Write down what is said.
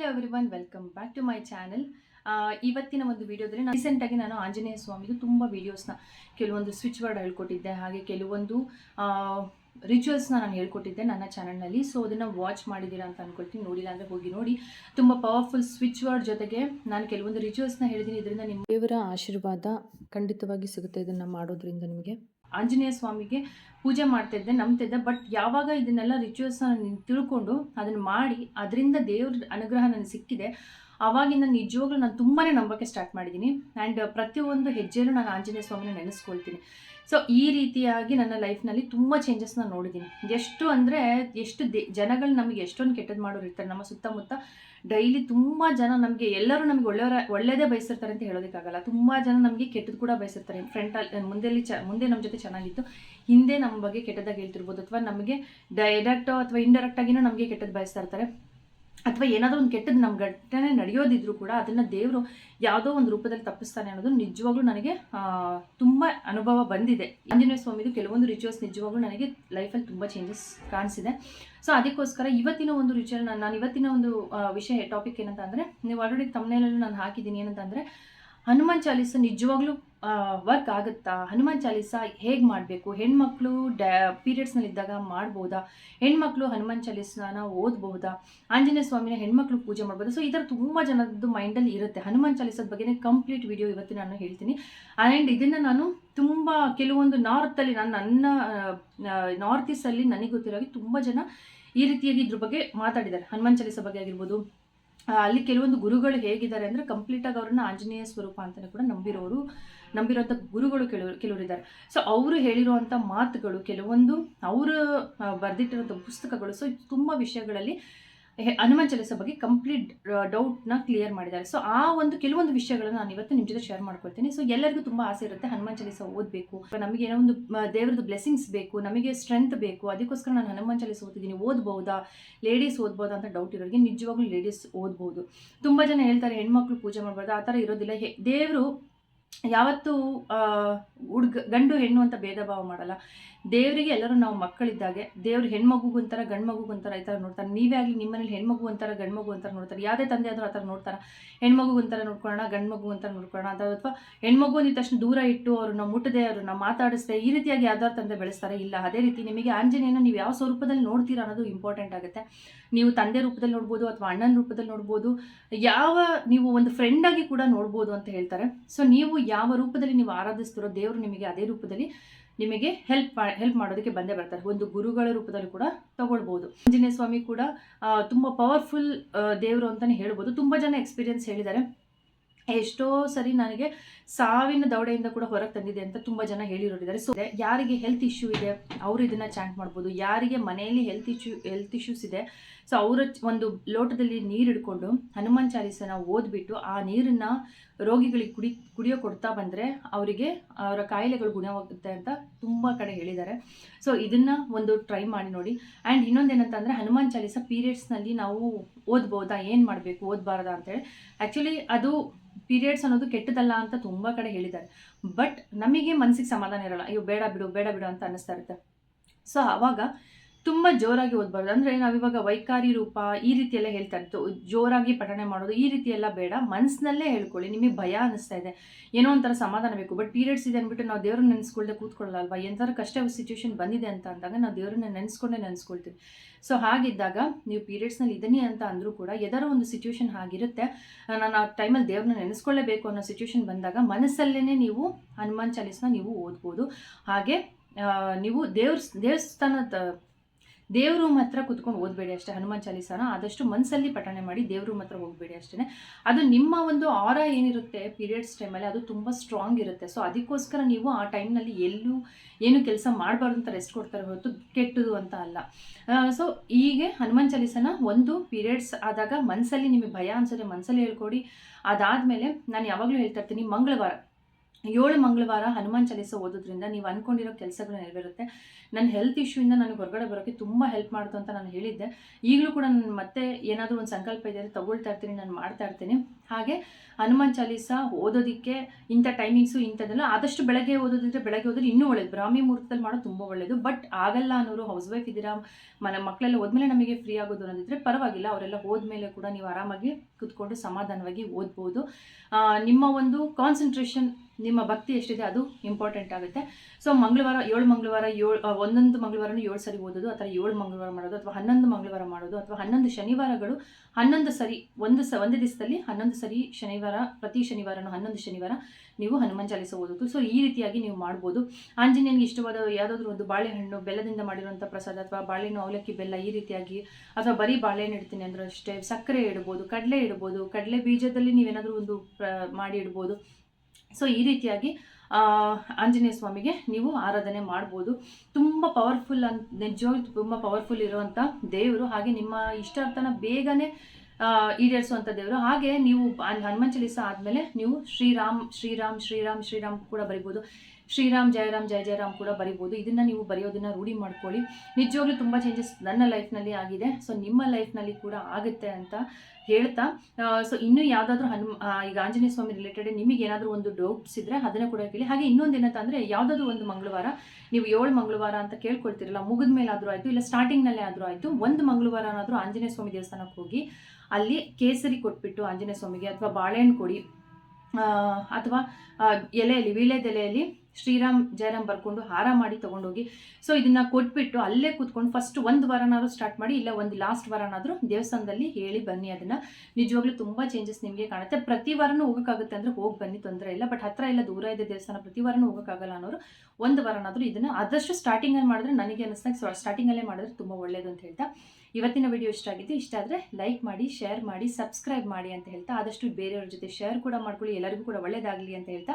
Hello everyone welcome back to my channel ಇವತ್ತಿನ ಒಂದು ವಿಡಿಯೋದಲ್ಲಿ ನಾನು ರೀಸೆಂಟಾಗಿ ನಾನು ಆಂಜನೇಯ ಸ್ವಾಮಿದು ತುಂಬ ವೀಡಿಯೋಸ್ನ ಕೆಲವೊಂದು ಸ್ವಿಚ್ ವರ್ಡ್ ಹೇಳ್ಕೊಟ್ಟಿದ್ದೆ. ಹಾಗೆ ಕೆಲವೊಂದು ರಿಚುವಲ್ಸ್ನ ನಾನು ಹೇಳ್ಕೊಟ್ಟಿದ್ದೆ ನನ್ನ ಚಾನಲ್ನಲ್ಲಿ ಸೊ ಅದನ್ನು ವಾಚ್ ಮಾಡಿದ್ದೀರಾ ಅಂತ ಅಂದ್ಕೊಳ್ತೀನಿ ನೋಡಿಲ್ಲ ಅಂದರೆ ಹೋಗಿ ನೋಡಿ. ತುಂಬ ಪವರ್ಫುಲ್ ಸ್ವಿಚ್ ವರ್ಡ್ ಜೊತೆಗೆ ನಾನು ಕೆಲವೊಂದು ರಿಚುವಲ್ಸ್ನ ಹೇಳಿದ್ದೀನಿ. ಇದರಿಂದ ನಿಮ್ಮ ದೇವರ ಆಶೀರ್ವಾದ ಖಂಡಿತವಾಗಿ ಸಿಗುತ್ತೆ ಇದನ್ನು ಮಾಡೋದ್ರಿಂದ ನಿಮಗೆ. ಆಂಜನೇಯ ಸ್ವಾಮಿಗೆ ಪೂಜೆ ಮಾಡ್ತಿದ್ದೆ, ನಂಬ್ತಿದ್ದೆ ಬಟ್ ಯಾವಾಗ ಇದನ್ನೆಲ್ಲ ರಿಚುವಲ್ಸ್ನ ನಾನು ತಿಳ್ಕೊಂಡು ಅದನ್ನು ಮಾಡಿ, ಅದರಿಂದ ದೇವ್ರ ಅನುಗ್ರಹ ನನಗೆ ಸಿಕ್ಕಿದೆ. ಆವಾಗಿಂದ ನಿಜವಾಗ್ಲೂ ನಾನು ತುಂಬಾ ನಂಬಕ್ಕೆ ಸ್ಟಾರ್ಟ್ ಮಾಡಿದ್ದೀನಿ ಆ್ಯಂಡ್ ಪ್ರತಿಯೊಂದು ಹೆಜ್ಜೆಯಲ್ಲೂ ನಾನು ಆಂಜನೇಯ ಸ್ವಾಮಿನ ನೆನೆಸ್ಕೊಳ್ತೀನಿ. ಸೊ ಈ ರೀತಿಯಾಗಿ ನನ್ನ ಲೈಫ್ನಲ್ಲಿ ತುಂಬ ಚೇಂಜಸ್ನ ನೋಡಿದ್ದೀನಿ. ಎಷ್ಟು ಅಂದರೆ ಎಷ್ಟು ದೇ, ಜನಗಳು ನಮಗೆ ಎಷ್ಟೊಂದು ಕೆಟ್ಟದ್ದು ಮಾಡೋರು ಇರ್ತಾರೆ. ನಮ್ಮ ಸುತ್ತಮುತ್ತ ಡೈಲಿ ತುಂಬ ಜನ ನಮಗೆ, ಎಲ್ಲರೂ ನಮಗೆ ಒಳ್ಳೆಯವರ, ಒಳ್ಳೆಯದೇ ಬಯಸಿರ್ತಾರೆ ಅಂತ ಹೇಳೋದಕ್ಕಾಗಲ್ಲ. ತುಂಬ ಜನ ನಮಗೆ ಕೆಟ್ಟದ್ದು ಕೂಡ ಬಯಸಿರ್ತಾರೆ. ಫ್ರೆಂಟಲ್ಲಿ ಮುಂದೆಲಿ ಚ, ಮುಂದೆ ನಮ್ಮ ಜೊತೆ ಚೆನ್ನಾಗಿತ್ತು. ಹಿಂದೆ ನಮ್ಮ ಬಗ್ಗೆ ಕೆಟ್ಟದಾಗಿ ಹೇಳ್ತಿರ್ಬೋದು. ಅಥವಾ ನಮಗೆ ಡೈರೆಕ್ಟೋ ಅಥವಾ ಇಂಡೈರೆಕ್ಟಾಗಿನೂ ನಮಗೆ ಕೆಟ್ಟದ್ದು ಬಯಸ್ತಾ ಇರ್ತಾರೆ. ಅಥವಾ ಏನಾದರೂ ಒಂದು ಕೆಟ್ಟದ್ದು ನಮ್ಮ ಘಟನೆ ನಡೆಯೋದಿದ್ರು ಕೂಡ ಅದನ್ನು ದೇವರು ಯಾವುದೋ ಒಂದು ರೂಪದಲ್ಲಿ ತಪ್ಪಿಸ್ತಾನೆ ಅನ್ನೋದು ನಿಜವಾಗ್ಲೂ ನನಗೆ ತುಂಬ ಅನುಭವ ಬಂದಿದೆ. ಆಂಜನೇಯ ಸ್ವಾಮಿದು ಕೆಲವೊಂದು ರಿಚುವಲ್ಸ್ ನಿಜವಾಗ್ಲೂ ನನಗೆ ಲೈಫಲ್ಲಿ ತುಂಬ ಚೇಂಜಸ್ ಕಾಣಿಸಿದೆ. ಸೊ ಅದಕ್ಕೋಸ್ಕರ ಇವತ್ತಿನ ಒಂದು ರಿಚುವಲ್ ನಾನು ಇವತ್ತಿನ ಒಂದು ವಿಷಯ ಟಾಪಿಕ್ ಏನಂತ ಅಂದರೆ, ನೀವು ಆಲ್ರೆಡಿ ತಮ್ಮನೇಲಲ್ಲೂ ನಾನು ಹಾಕಿದ್ದೀನಿ ಏನಂತಂದರೆ ಹನುಮಾನ್ ಚಾಲೀಸ ನಿಜವಾಗ್ಲೂ ವರ್ಕ್ ಆಗುತ್ತಾ? ಹನುಮಾನ್ ಚಾಲೀಸ ಹೇಗೆ ಮಾಡಬೇಕು? ಹೆಣ್ಮಕ್ಳು ಡ್ಯಾ ಪೀರಿಯಡ್ಸ್ನಲ್ಲಿದ್ದಾಗ ಮಾಡ್ಬೋದಾ? ಹೆಣ್ಮಕ್ಳು ಹನುಮಾನ್ ಚಾಲೀಸನ ಓದ್ಬೋದಾ? ಆಂಜನೇಯ ಸ್ವಾಮಿನ ಹೆಣ್ಮಕ್ಳು ಪೂಜೆ ಮಾಡ್ಬೋದು? ಸೊ ಈ ಥರ ತುಂಬ ಜನದ್ದು ಮೈಂಡಲ್ಲಿ ಇರುತ್ತೆ. ಹನುಮಾನ್ ಚಾಲೀಸದ ಬಗ್ಗೆ ಕಂಪ್ಲೀಟ್ ವಿಡಿಯೋ ಇವತ್ತು ನಾನು ಹೇಳ್ತೀನಿ. ಆ್ಯಂಡ್ ಇದನ್ನು ನಾನು ತುಂಬ ಕೆಲವೊಂದು ನಾರ್ತಲ್ಲಿ ನಾನು ನನ್ನ ನಾರ್ತ್ ಈಸ್ಟಲ್ಲಿ ನನಗೆ ಗೊತ್ತಿರೋ ಹಾಗೆ ತುಂಬ ಜನ ಈ ರೀತಿಯಾಗಿ ಇದ್ರ ಬಗ್ಗೆ ಮಾತಾಡಿದ್ದಾರೆ. ಹನುಮಾನ್ ಚಾಲೀಸ ಬಗ್ಗೆ ಆಗಿರ್ಬೋದು ಅಲ್ಲಿ ಕೆಲವೊಂದು ಗುರುಗಳು ಹೇಗಿದ್ದಾರೆ ಅಂದರೆ ಕಂಪ್ಲೀಟಾಗಿ ಅವ್ರನ್ನ ಆಂಜನೇಯ ಸ್ವರೂಪ ಅಂತಲೇ ಕೂಡ ನಂಬಿರೋರು ನಂಬಿರೋಂಥ ಗುರುಗಳು ಕೆಲವರು ಕೆಲವರಿದ್ದಾರೆ ಸೊ ಅವರು ಹೇಳಿರುವಂಥ ಮಾತುಗಳು, ಕೆಲವೊಂದು ಅವರು ಬರೆದಿಟ್ಟಿರೋಂಥ ಪುಸ್ತಕಗಳು ಸೊ ತುಂಬ ವಿಷಯಗಳಲ್ಲಿ ಹನುಮಾನ್ ಚಾಲಿಸ ಬಗ್ಗೆ ಕಂಪ್ಲೀಟ್ ಡೌಟ್ನ ಕ್ಲಿಯರ್ ಮಾಡಿದ್ದಾರೆ. ಸೊ ಆ ಒಂದು ಕೆಲವೊಂದು ವಿಷಯಗಳನ್ನು ನಾನು ಇವತ್ತು ನಿಮ್ಮ ಜೊತೆ ಶೇರ್ ಮಾಡ್ಕೊಳ್ತೀನಿ. ಸೊ ಎಲ್ಲರಿಗೂ ತುಂಬ ಆಸೆ ಇರುತ್ತೆ ಹನುಮಾನ್ ಚಾಲಿಸ ಓದಬೇಕು. ನಮಗೆ ಏನೋ ಒಂದು ದೇವರದ ಬ್ಲೆಸ್ಸಿಂಗ್ಸ್ ಬೇಕು, ನಮಗೆ ಸ್ಟ್ರೆಂತ್ ಬೇಕು, ಅದಕ್ಕೋಸ್ಕರ ನಾನು ಹನುಮಾನ್ ಚಾಲೀಸ ಓದ್ತಿದ್ದೀನಿ. ಓದ್ಬೋದಾ? ಲೇಡೀಸ್ ಓದ್ಬೋದಾ ಅಂತ ಡೌಟ್ ಇರೋರಿಗೆ ನಿಜವಾಗ್ಲೂ ಲೇಡೀಸ್ ಓದ್ಬೋದು. ತುಂಬ ಜನ ಹೇಳ್ತಾರೆ, ಹೆಣ್ಮಕ್ಳು ಪೂಜೆ ಮಾಡ್ಬಾರ್ದು, ಆ ಥರ ಇರೋದಿಲ್ಲ. ದೇವರು ಯಾವತ್ತೂ ಹುಡ್ಗ, ಗಂಡು ಹೆಣ್ಣು ಅಂತ ಭೇದ ಭಾವ ಮಾಡಲ್ಲ. ದೇವರಿಗೆ ಎಲ್ಲರೂ ನಾವು ಮಕ್ಕಳಿದ್ದಾಗೆ, ದೇವ್ರು ಹೆಣ್ಮಗುಗೂ ಒಂಥರ ಗಂಡು ಮಗುಗೂ ಒಂಥರ ಈ ಥರ ನೋಡ್ತಾರೆ. ನೀವೇ ಆಗಲಿ ನಿಮ್ಮನೇಲಿ ಹೆಣ್ಮಗು ಒಂಥರ, ಗಂಡ್ಮಗು ಒಂಥರ ನೋಡ್ತಾರೆ. ಯಾವುದೇ ತಂದೆ ಆದರೂ ಆ ಥರ ನೋಡ್ತಾರೆ. ಹೆಣ್ಮಗು ಒಂಥರ ನೋಡ್ಕೊಳ್ಳೋಣ, ಗಂಡ್ಮಗು ಒಂಥರ ನೋಡ್ಕೊಳ್ಳೋಣ ಅಥವಾ ಅಥವಾ ಹೆಣ್ಮಗು ಅಂದಿದ ತಕ್ಷಣ ದೂರ ಇಟ್ಟು ಅವ್ರನ್ನ ಮುಟ್ಟದೆ ಅವ್ರನ್ನ ಮಾತಾಡಿಸ್ದೆ, ಈ ರೀತಿಯಾಗಿ ಯಾವ್ದಾರು ತಂದೆ ಬೆಳೆಸ್ತಾರೆ? ಇಲ್ಲ, ಅದೇ ರೀತಿ ನಿಮಗೆ ಆಂಜನೇಯನ ನೀವು ಯಾವ ಸ್ವರೂಪದಲ್ಲಿ ನೋಡ್ತೀರಾ ಅನ್ನೋದು ಇಂಪಾರ್ಟೆಂಟ್ ಆಗುತ್ತೆ. ನೀವು ತಂದೆ ರೂಪದಲ್ಲಿ ನೋಡ್ಬೋದು ಅಥವಾ ಅಣ್ಣನ ರೂಪದಲ್ಲಿ ನೋಡ್ಬೋದು, ಯಾವ ನೀವು ಒಂದು ಫ್ರೆಂಡ್ ಆಗಿ ಕೂಡ ನೋಡ್ಬೋದು ಅಂತ ಹೇಳ್ತಾರೆ. ಸೊ ನೀವು ಯಾವ ರೂಪದಲ್ಲಿ ನೀವು ಆರಾಧಿಸ್ತಿರೋ ದೇವರು ನಿಮಗೆ ಅದೇ ರೂಪದಲ್ಲಿ ನಿಮಗೆ ಹೆಲ್ಪ್ ಹೆಲ್ಪ್ ಮಾಡೋದಕ್ಕೆ ಬಂದೇ ಬರ್ತಾರೆ. ಒಂದು ಗುರುಗಳ ರೂಪದಲ್ಲಿ ಕೂಡ ತಗೊಳ್ಬೋದು. ಆಂಜನೇಯ ಸ್ವಾಮಿ ಕೂಡ ತುಂಬ ಪವರ್ಫುಲ್ ದೇವರು ಅಂತಲೇ ಹೇಳ್ಬೋದು. ತುಂಬ ಜನ ಎಕ್ಸ್ಪೀರಿಯನ್ಸ್ ಹೇಳಿದ್ದಾರೆ. ಎಷ್ಟೋ ಸರಿ ನನಗೆ ಸಾವಿನ ದೌಡೆಯಿಂದ ಕೂಡ ಹೊರಗೆ ತಂದಿದೆ ಅಂತ ತುಂಬ ಜನ ಹೇಳಿರೋರಿದ್ದಾರೆ. ಸೊ ಯಾರಿಗೆ ಹೆಲ್ತ್ ಇಶ್ಯೂ ಇದೆ, ಅವರು ಇದನ್ನು ಚಾಂಟ್ ಮಾಡ್ಬೋದು. ಯಾರಿಗೆ ಮನೆಯಲ್ಲಿ ಹೆಲ್ತ್ ಇಶ್ಯೂ ಹೆಲ್ತ್ ಇಶ್ಯೂಸ್ ಇದೆ ಸೊ ಅವರ ಒಂದು ಲೋಟದಲ್ಲಿ ನೀರು ಹಿಡ್ಕೊಂಡು ಹನುಮಾನ್ ಚಾಲೀಸನ ಓದ್ಬಿಟ್ಟು ಆ ನೀರನ್ನು ರೋಗಿಗಳಿಗೆ ಕುಡಿ, ಕುಡಿಯೋ ಕೊಡ್ತಾ ಬಂದರೆ ಅವರಿಗೆ ಅವರ ಕಾಯಿಲೆಗಳು ಗುಣವಾಗುತ್ತೆ ಅಂತ ತುಂಬ ಕಡೆ ಹೇಳಿದ್ದಾರೆ. ಸೊ ಇದನ್ನು ಒಂದು ಟ್ರೈ ಮಾಡಿ ನೋಡಿ. ಆ್ಯಂಡ್ ಇನ್ನೊಂದೇನಂತಂದರೆ ಹನುಮಾನ್ ಚಾಲೀಸ ಪೀರಿಯಡ್ಸ್ನಲ್ಲಿ ನಾವು ಓದ್ಬೋದಾ, ಏನು ಮಾಡಬೇಕು, ಓದಬಾರ್ದಾ ಅಂತೇಳಿ ಆ್ಯಕ್ಚುಲಿ ಅದು ಪೀರಿಯಡ್ಸ್ ಅನ್ನೋದು ಕೆಟ್ಟದಲ್ಲ ಅಂತ ತುಂಬ ಕಡೆ ಹೇಳಿದ್ದಾರೆ. ಬಟ್ ನಮಗೆ ಮನಸ್ಸಿಗೆ ಸಮಾಧಾನ ಇರಲ್ಲ. ಅಯ್ಯೋ, ಬೇಡ ಬಿಡು ಬೇಡ ಬಿಡು ಅಂತ ಅನ್ನಿಸ್ತಾ ಇರುತ್ತೆ. ಸೊ ಆವಾಗ ತುಂಬ ಜೋರಾಗಿ ಓದಬಾರ್ದು. ಅಂದರೆ ನಾವಿವಾಗ ವೈಕಾರಿ ರೂಪ ಈ ರೀತಿಯೆಲ್ಲ ಹೇಳ್ತಾ ಇತ್ತು. ಜೋರಾಗಿ ಪಠಣೆ ಮಾಡೋದು ಈ ರೀತಿ ಎಲ್ಲ ಬೇಡ. ಮನಸ್ಸಿನಲ್ಲೇ ಹೇಳ್ಕೊಳ್ಳಿ. ನಿಮಗೆ ಭಯ ಅನಿಸ್ತಾ ಇದೆ. ಏನೋ ಒಂಥರ ಸಮಾಧಾನ ಬೇಕು. ಬಟ್ ಪೀರಿಯಡ್ಸ್ ಇದೆ ಅಂದ್ಬಿಟ್ಟು ನಾವು ದೇವ್ರನ್ನ ಕೂತ್ಕೊಳ್ಳಲ್ಲ ಅಲ್ವಾ? ಎಂಥರ ಕಷ್ಟ ಸಿಚುವೇಶನ್ ಬಂದಿದೆ ಅಂತ ಅಂದಾಗ ನಾವು ದೇವ್ರನ್ನ ನೆನೆಸ್ಕೊಂಡೇ ನೆನೆಸ್ಕೊಳ್ತೀವಿ. ಸೊ ಹಾಗಿದ್ದಾಗ ನೀವು ಪೀರಿಯಡ್ಸ್ನಲ್ಲಿ ಇದನ್ನೇ ಅಂತ ಅಂದರೂ ಕೂಡ ಎದರ ಒಂದು ಸಿಚುವೇಶನ್ ಆಗಿರುತ್ತೆ ನಾನು ಆ ಟೈಮಲ್ಲಿ ದೇವ್ರನ್ನ ನೆನೆಸ್ಕೊಳ್ಳೇಬೇಕು ಅನ್ನೋ ಸಿಚುವೇಶನ್ ಬಂದಾಗ ಮನಸ್ಸಲ್ಲೇ ನೀವು ಹನುಮಾನ್ ಚಾಲೀಸ್ನ ನೀವು ಓದ್ಬೋದು. ಹಾಗೆ ನೀವು ದೇವ್ರ, ದೇವಸ್ಥಾನದ ದೇವ್ರ ಮಾತ್ರ ಕುತ್ಕೊಂಡು ಓದಬೇಡಿ ಅಷ್ಟೇ, ಹನುಮಾನ್ ಚಾಲೀಸನ ಆದಷ್ಟು ಮನಸ್ಸಲ್ಲಿ ಪಠಣೆ ಮಾಡಿ ದೇವ್ರ ಹತ್ರ ಹೋಗಬೇಡಿ ಅಷ್ಟೇ ಅದು ನಿಮ್ಮ ಒಂದು ಆರ ಏನಿರುತ್ತೆ ಪೀರಿಯಡ್ಸ್ ಟೈಮಲ್ಲಿ ಅದು ತುಂಬ ಸ್ಟ್ರಾಂಗ್ ಇರುತ್ತೆ. ಸೊ ಅದಕ್ಕೋಸ್ಕರ ನೀವು ಆ ಟೈಮ್ನಲ್ಲಿ ಎಲ್ಲೂ ಏನು ಕೆಲಸ ಮಾಡಬಾರ್ದು ಅಂತ ರೆಸ್ಟ್ ಕೊಡ್ತಾರೆ ಹೊರತು ಕೆಟ್ಟದು ಅಂತ ಅಲ್ಲ. ಸೊ ಹೀಗೆ ಹನುಮಾನ್ ಚಾಲೀಸನ ಒಂದು ಪೀರಿಯಡ್ಸ್ ಆದಾಗ ಮನಸ್ಸಲ್ಲಿ ನಿಮಗೆ ಭಯ ಅನ್ಸೋದೆ ಮನಸ್ಸಲ್ಲಿ ಹೇಳ್ಕೊಡಿ. ಅದಾದಮೇಲೆ ನಾನು ಯಾವಾಗಲೂ ಹೇಳ್ತಾ ಇರ್ತೀನಿ, ಮಂಗಳವಾರ. ಏಳು ಮಂಗಳವಾರ ಹನುಮಾನ್ ಚಾಲೀಸ ಓದೋದ್ರಿಂದ ನೀವು ಅನ್ಕೊಂಡಿರೋ ಕೆಲಸಗಳು ನೆರವೇರುತ್ತೆ. ನನ್ನ ಹೆಲ್ತ್ ಇಶ್ಯೂಯಿಂದ ನನಗೆ ಹೊರಗಡೆ ಬರೋಕ್ಕೆ ತುಂಬ ಹೆಲ್ಪ್ ಮಾಡ್ತು ಅಂತ ನಾನು ಹೇಳಿದ್ದೆ. ಈಗಲೂ ಕೂಡ ನಾನು ಮತ್ತೆ ಏನಾದರೂ ಒಂದು ಸಂಕಲ್ಪ ಇದೆ ತಗೊಳ್ತಾ ಇರ್ತೀನಿ, ನಾನು ಮಾಡ್ತಾ ಇರ್ತೀನಿ. ಹಾಗೆ ಹನುಮಾನ್ ಚಾಲೀಸ ಓದೋದಕ್ಕೆ ಇಂಥ ಟೈಮಿಂಗ್ಸು ಇಂಥದ್ದೆಲ್ಲ ಆದಷ್ಟು ಬೆಳಗ್ಗೆ ಓದೋದಿದ್ರೆ ಬೆಳಗ್ಗೆ ಓದಿದ್ರೆ ಇನ್ನೂ ಒಳ್ಳೇದು. ಬ್ರಾಹ್ಮಿ ಮುಹೂರ್ತದಲ್ಲಿ ಮಾಡೋದು ತುಂಬ ಒಳ್ಳೇದು. ಬಟ್ ಆಗಲ್ಲ ಅನ್ನೋರು ಹೌಸ್ ವೈಫ್ ಇದ್ದೀರಾ ಮನೆ ಮಕ್ಕಳೆಲ್ಲ ಹೋದ್ಮೇಲೆ ನಮಗೆ ಫ್ರೀ ಆಗೋದು ಅನ್ನೋದಿದ್ರೆ ಪರವಾಗಿಲ್ಲ. ಅವರೆಲ್ಲ ಹೋದ್ಮೇಲೆ ಕೂಡ ನೀವು ಆರಾಮಾಗಿ ಕೂತ್ಕೊಂಡು ಸಮಾಧಾನವಾಗಿ ಓದ್ಬೋದು. ನಿಮ್ಮ ಒಂದು ಕಾನ್ಸಂಟ್ರೇಷನ್ ನಿಮ್ಮ ಭಕ್ತಿ ಎಷ್ಟಿದೆ ಅದು ಇಂಪಾರ್ಟೆಂಟ್ ಆಗುತ್ತೆ. ಸೊ ಮಂಗಳವಾರ, ಏಳು ಮಂಗಳವಾರ, ಏಳು ಒಂದೊಂದು ಮಂಗಳವಾರನೂ ಏಳು ಸರಿ ಓದೋದು ಅಥವಾ ಏಳು ಮಂಗಳವಾರ ಮಾಡೋದು, ಅಥವಾ ಹನ್ನೊಂದು ಮಂಗಳವಾರ ಮಾಡೋದು, ಅಥವಾ ಹನ್ನೊಂದು ಶನಿವಾರಗಳು, ಹನ್ನೊಂದು ಸರಿ, ಒಂದು ಸ, ಒಂದೇ ದಿವಸದಲ್ಲಿ ಹನ್ನೊಂದು ಸರಿ ಶನಿವಾರ, ಪ್ರತಿ ಶನಿವಾರನೂ ಹನ್ನೊಂದು ಶನಿವಾರ ನೀವು ಹನುಮಾನ್ ಚಾಲಿಸ ಓದೋದು. ಸೊ ಈ ರೀತಿಯಾಗಿ ನೀವು ಮಾಡ್ಬೋದು. ಆಂಜನೇಯನಿಗೆ ಇಷ್ಟವಾದ ಯಾವುದಾದ್ರೂ ಒಂದು ಬಾಳೆಹಣ್ಣು, ಬೆಲ್ಲದಿಂದ ಮಾಡಿರುವಂಥ ಪ್ರಸಾದ, ಅಥವಾ ಬಾಳೆಹಣ್ಣು ಅವಲಕ್ಕಿ ಬೆಲ್ಲ ಈ ರೀತಿಯಾಗಿ, ಅಥವಾ ಬರೀ ಬಾಳೆಹಣ್ಣು ಇಡ್ತೀನಿ ಅಂದ್ರೆ ಅಷ್ಟೇ, ಸಕ್ಕರೆ ಇಡ್ಬೋದು, ಕಡಲೆ ಇಡ್ಬೋದು, ಕಡಲೆ ಬೀಜದಲ್ಲಿ ನೀವೇನಾದರೂ ಒಂದು ಮಾಡಿ ಇಡ್ಬೋದು. ಸೊ ಈ ರೀತಿಯಾಗಿ ಆಂಜನೇಯ ಸ್ವಾಮಿಗೆ ನೀವು ಆರಾಧನೆ ಮಾಡ್ಬೋದು. ತುಂಬ ಪವರ್ಫುಲ್ ಅನ್, ನಿಜವಾಗ್ಲೂ ತುಂಬ ಪವರ್ಫುಲ್ ಇರುವಂಥ ದೇವರು. ಹಾಗೆ ನಿಮ್ಮ ಇಷ್ಟಾರ್ಥನ ಬೇಗನೆ ಈಡೇರಿಸುವಂಥ ದೇವರು. ಹಾಗೆ ನೀವು ಹನ್- ಹನುಮಾನ್ ಚಾಲೀಸ ಆದಮೇಲೆ ನೀವು ಶ್ರೀರಾಮ್ ಶ್ರೀರಾಮ್ ಶ್ರೀರಾಮ್ ಶ್ರೀರಾಮ್ ಕೂಡ ಬರಿಬೋದು. ಶ್ರೀರಾಮ್, ಜಯರಾಮ್, ಜಯ, ಜಯರಾಮ್ ಕೂಡ ಬರಿಬೋದು. ಇದನ್ನು ನೀವು ಬರೆಯೋದನ್ನು ರೂಢಿ ಮಾಡ್ಕೊಳ್ಳಿ. ನಿಜವಾಗ್ಲೂ ತುಂಬ ಚೇಂಜಸ್ ನನ್ನ ಲೈಫ್ನಲ್ಲಿ ಆಗಿದೆ. ಸೊ ನಿಮ್ಮ ಲೈಫ್ನಲ್ಲಿ ಕೂಡ ಆಗುತ್ತೆ ಅಂತ ಹೇಳ್ತಾ ಸೊ ಇನ್ನೂ ಯಾವುದಾದ್ರೂ ಹನುಮ ಈಗ ಆಂಜನೇಯ ಸ್ವಾಮಿ ರಿಲೇಟೆಡ್ ನಿಮಗೆ ಏನಾದರೂ ಒಂದು ಡೌಟ್ಸ್ ಇದ್ದರೆ ಅದನ್ನು ಕೂಡ ಕೇಳಿ. ಹಾಗೆ ಇನ್ನೊಂದು ಏನಂತ ಅಂದರೆ ಯಾವುದಾದ್ರೂ ಒಂದು ಮಂಗಳವಾರ, ನೀವು ಏಳು ಮಂಗಳವಾರ ಅಂತ ಕೇಳ್ಕೊಳ್ತಿರಲ್ಲ, ಮುಗಿದ ಮೇಲೆ ಆದರೂ ಆಯಿತು, ಇಲ್ಲ ಸ್ಟಾರ್ಟಿಂಗ್ನಲ್ಲೇ ಆದರೂ ಆಯಿತು, ಒಂದು ಮಂಗಳವಾರನಾದರೂ ಆಂಜನೇಯ ಸ್ವಾಮಿ ದೇವಸ್ಥಾನಕ್ಕೆ ಹೋಗಿ, ಅಲ್ಲಿ ಕೇಸರಿ ಕೊಟ್ಬಿಟ್ಟು ಆಂಜನೇಯ ಸ್ವಾಮಿಗೆ, ಅಥವಾ ಬಾಳೆಹಣ್ಣು ಕೊಡಿ ಅಥವಾ ಎಲೆಯಲ್ಲಿ, ವೀಳ್ಯದೆಲೆಯಲ್ಲಿ ಶ್ರೀರಾಮ್ ಜಯರಾಮ್ ಬರ್ಕೊಂಡು ಹಾರ ಮಾಡಿ ತೊಗೊಂಡೋಗಿ ಸೊ ಇದನ್ನ ಕೊಟ್ಬಿಟ್ಟು ಅಲ್ಲೇ ಕೂತ್ಕೊಂಡು ಫಸ್ಟ್ ಒಂದು ವಾರನಾದ್ರೂ ಸ್ಟಾರ್ಟ್ ಮಾಡಿ, ಇಲ್ಲ ಒಂದು ಲಾಸ್ಟ್ ವಾರನಾದರೂ ದೇವಸ್ಥಾನದಲ್ಲಿ ಹೇಳಿ ಬನ್ನಿ, ಅದನ್ನು ನಿಜವಾಗ್ಲೂ ತುಂಬ ಚೇಂಜಸ್ ನಿಮಗೆ ಕಾಣುತ್ತೆ. ಪ್ರತಿ ವಾರನೂ ಹೋಗೋಕ್ಕಾಗುತ್ತೆ ಅಂದ್ರೆ ಹೋಗಿ ಬನ್ನಿ, ತೊಂದರೆ ಇಲ್ಲ ಬಟ್ ಹತ್ರ ಇಲ್ಲ ದೂರ ಇದೆ ದೇವಸ್ಥಾನ, ಪ್ರತಿ ವಾರನೂ ಹೋಗೋಕ್ಕಾಗಲ್ಲ ಅನ್ನೋರು ಒಂದು ವಾರನಾದರೂ ಇದನ್ನು ಆದಷ್ಟು ಸ್ಟಾರ್ಟಿಂಗಲ್ಲಿ ಮಾಡಿದ್ರೆ ನನಗೆ ಅನ್ನಿಸ್ದಾಗ ಸ್ಟಾರ್ಟಿಂಗಲ್ಲೇ ಮಾಡಿದ್ರೆ ತುಂಬ ಒಳ್ಳೇದು ಅಂತ ಹೇಳ್ತಾ. ಇವತ್ತಿನ ವಿಡಿಯೋ ಇಷ್ಟ ಆಗಿದ್ದು ಇಷ್ಟ ಆದರೆ ಲೈಕ್ ಮಾಡಿ ಶೇರ್ ಮಾಡಿ ಸಬ್ಸ್ಕ್ರೈಬ್ ಮಾಡಿ ಅಂತ ಹೇಳ್ತಾ. ಆದಷ್ಟು ಬೇರೆಯವ್ರ ಜೊತೆ ಶೇರ್ ಕೂಡ ಮಾಡ್ಕೊಳ್ಳಿ, ಎಲ್ಲರಿಗೂ ಕೂಡ ಒಳ್ಳೇದಾಗಲಿ ಅಂತ ಹೇಳ್ತಾ.